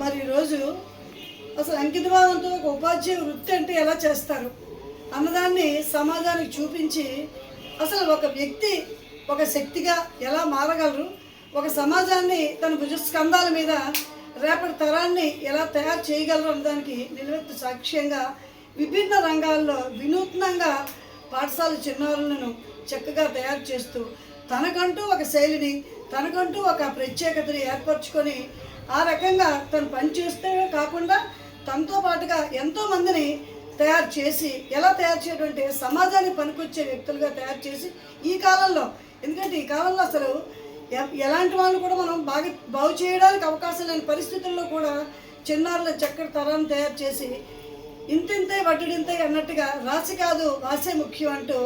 మరి ఈరోజు అసలు అంకితభావంతో ఒక ఉపాధ్యాయ వృత్తి అంటే ఎలా చేస్తారు? అన్నదాన్ని సమాజానికి చూపించి అసలు ఒక వ్యక్తి ఒక శక్తిగా ఎలా మారగలరు? ఒక సమాజాన్ని తన భుజస్కంధాల మీద రేపటి తరాన్ని ఎలా తయారు చేయగలరు అన్నదానికి నిలవెత్తు సాక్ష్యంగా విభిన్న రంగాల్లో వినూత్నంగా పాఠశాల చిన్నారులను చక్కగా తయారు చేస్తూ తనకంటూ ఒక శైలిని తనకంటూ ఒక ప్రత్యేకతని ఏర్పరచుకొని ఆ రకంగా తను పనిచేస్తే కాకుండా తనతో పాటుగా ఎంతో మందిని తయారు చేసి ఎలా తయారు చేయడం అంటే సమాజానికి పనికొచ్చే వ్యక్తులుగా తయారు చేసి ఈ కాలంలో ఎందుకంటే ఈ కాలంలో అసలు ఎ- ఎలాంటి వాళ్ళు కూడా మనం బాగా బాగు చేయడానికి అవకాశం లేని పరిస్థితుల్లో కూడా చిన్నారుల చక్కటి తరాన్ని తయారు చేసి ఇంతింతే వడ్డీడింతే అన్నట్టుగా రాసి కాదు వాసే ముఖ్యం అంటూ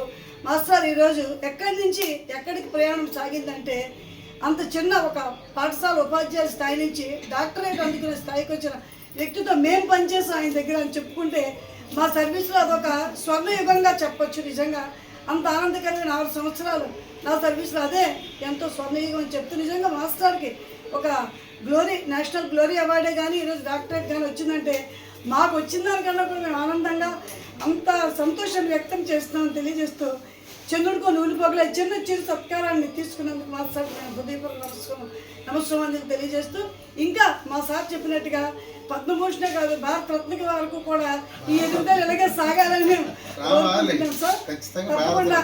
మాస్టర్ ఈరోజు ఎక్కడి నుంచి ఎక్కడికి ప్రయాణం సాగిందంటే అంత చిన్న ఒక పాఠశాల ఉపాధ్యాయుల స్థాయి నుంచి డాక్టరేట్ అందుకునే స్థాయికి వచ్చిన వ్యక్తితో మేము పనిచేసాం ఆయన దగ్గర అని చెప్పుకుంటే మా సర్వీస్లో అదొక స్వర్ణయుగంగా చెప్పొచ్చు నిజంగా. అంత ఆనందకరమైన ఆరు సంవత్సరాలు నా సర్వీస్లో అదే ఎంతో స్వర్ణయుగం అని చెప్తూ నిజంగా మాస్టర్కి ఒక గ్లోరీ నేషనల్ గ్లోరీ అవార్డే కానీ ఈరోజు డాక్టరేట్ కానీ వచ్చిందంటే మాకు వచ్చిన దానికన్నా కూడా మేము ఆనందంగా అంత సంతోషం వ్యక్తం చేస్తున్నామని తెలియజేస్తూ చంద్రుడికో నూనె పొగల చిన్న చిరు సత్కారాన్ని తీసుకున్నందుకు మా సార్ నేను హృదయపూర్వక నమస్కారం నమస్కారం తెలియజేస్తూ ఇంకా మా సార్ చెప్పినట్టుగా పద్మభూషణే కాదు భారత రత్నకి వరకు కూడా ఈ ఎదుగుదల ఇలాగే సాగాలని మేము సార్. తప్పకుండా.